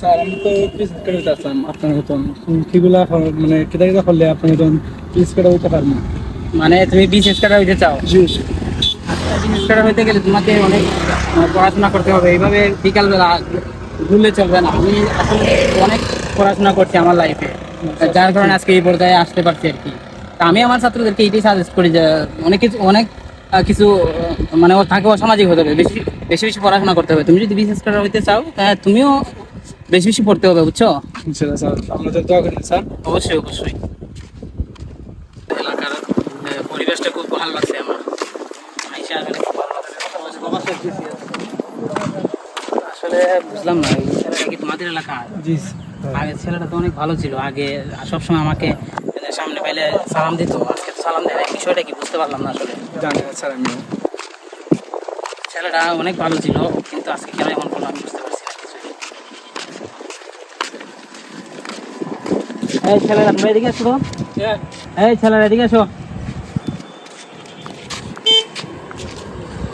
Sir আমি তো piece কেটে দিতে আসলাম আপনার মতন। কিগুলা মানে কেটে কেটে করলে আপনার মতন পিস কেটে দিতে পারব। মানে তুমি বিশেষ করে হইতে চাও? আচ্ছা বিশেষ করে হইতে গেলে তোমাকে অনেক পড়াশোনা করতে হবে। এইভাবে বিকালবেলা ঘুরলে চলবে না। আমি আসলে অনেক পড়াশোনা করছি আমার লাইফে যার কারণে আজকে এই পর্যায়ে আসতে পারছি আর কি। তা আমি আমার ছাত্রদেরকে এইটাই সাজেস্ট করি যে অনেক কিছু অনেক কিছু মানে ও তাকে অসামাজিক হতে হবে বেশি বেশি বেশি পড়াশোনা করতে হবে। তুমি যদি বিশেষ করে হইতে চাও তাহলে তুমিও বেশি বেশি পড়তে হবে বুঝছ? স্যার আপনাদের দোয়া করেন স্যার। অবশ্যই অবশ্যই। এলাকার পরিবেশটা খুব ভালো লাগছে আমার। আসলে বুঝলাম না ছেলেটা কি তোমাদের এলাকা? জি আগে ছেলেটা তো অনেক ভালো ছিল আগে সবসময় আমাকে সামনে পাইলে সালাম দিত আজকে সালাম দেয় বিষয়টা কি বুঝতে পারলাম না আসলে। জানি না স্যার আমিও ছেলেটা অনেক ভালো ছিল কিন্তু আজকে কেন এমন করল আমি বুঝতে পারছি না কিছুই। এই ছেলেরা তোমরা এদিকে আসো এই ছেলেরা এদিকে আসো।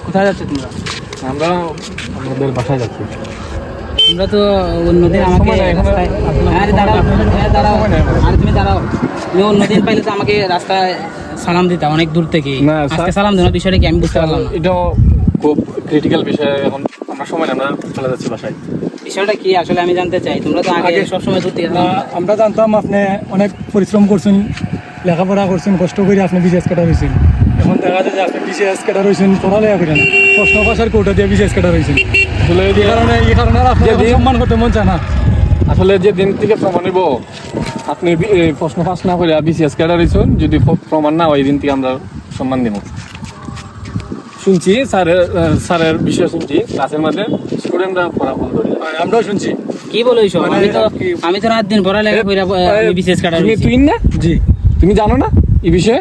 কোথায় যাচ্ছ তোমরা? আমরা আমাদের বাসায় যাচ্ছি। তোমরা তো অন্যদিন আমাকে আরে দাঁড়াও দাঁড়াও সময় নাই আমার। আরে তুমি দাঁড়াও। তুমি অন্যদিন পাইলে তো আমাকে রাস্তায় সালাম দিতা অনেক দূর থেকে। আজকে সালাম দেওয়ার বিষয়টা কি আমি বুঝতে পারলাম না। এটাও খুব ক্রিটিক্যাল বিষয় এখন আমরা সময় আমরা চলে যাচ্ছি বাসায়। বিষয়টা কি আসলে আমি জানতে চাই। তোমরা তো আগে সবসময় দূর থেকে আমরা জানতাম আপনি অনেক পরিশ্রম করছেন লেখাপড়া করছেন কষ্ট করে আপনি বিজনেস কাটা হয়েছেন। এখন দেখা যায় যে আপনি বিশেষ কাটা রয়েছেন পড়ালেখা করেন। প্রশ্ন পাশার কৌটা দিয়ে বিশেষ কাটা রয়েছেন আসলে এই কারণে এই কারণে আপনার সম্মান করতে মন চায় না। আসলে যে দিন থেকে প্রমাণ নিব আপনি প্রশ্ন পাস না করে বিসিএস ক্যাডার হয়েছেন যদি প্রমাণ না হয় এই দিন থেকে আমরা সম্মান দিব। শুনছি স্যারের স্যারের বিষয় শুনছি ক্লাসের মধ্যে স্টুডেন্টরা পড়া বন্ধ আমরাও শুনছি। কি বলো এইসব? মানে আমি তো আমি তো রাত দিন পড়ালেখা করে বিশেষ কাটা তুমি তুই না? জি। তুমি জানো না এই বিষয়ে?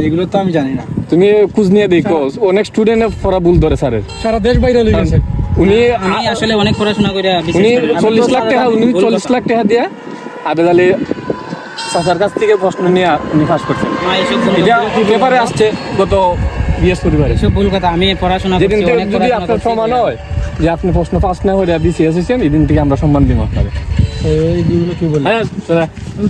এগুলো তো আমি জানি না। তুমি খোঁজ নিয়ে দেখো। অনেক স্টুডেন্ট পড়া ভুল ধরে স্যারের সারা দেশ বাইরে লেগে গেছে। উনি আমি আসলে অনেক পড়াশোনা করে উনি করে- আমি চল্লিশ তো লাখ টাকা উনি দিন ভুল চল্লিশ কথা- লাখ টাকা দিয়ে আবেদ আলী চাচার কাছ থেকে প্রশ্ন নিয়ে উনি পাস করছেন। এটা পেপারে আসছে গত বৃহস্পতিবারে। এসব ভুল কথা আমি পড়াশোনা যেদিন যদি আপনার। প্রমাণ হয় যে আপনি প্রশ্ন পাস না করে বিসিএস এসেছেন এই দিন থেকে আমরা সম্মান দিব আপনাকে এইগুলো কি বলে হ্যাঁ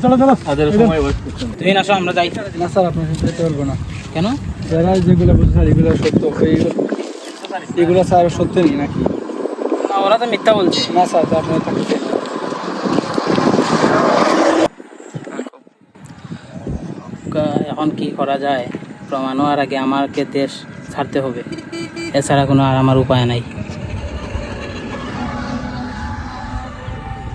চলো চলো তাদের সময় ওয়েস্ট করছেন তুমি আসো আমরা যাই। না স্যার আপনার সাথে না। কেন? যারা যেগুলো বলছে স্যার এগুলো সত্য। এগুলো স্যার সত্য নেই নাকি? না, ওরা তো মিথ্যা বলছে। না স্যার তো আপনার থাকতে এখন কি করা যায়? প্রমাণ হওয়ার আগে আমাকে দেশ ছাড়তে হবে। এছাড়া কোনো আর আমার উপায় নাই।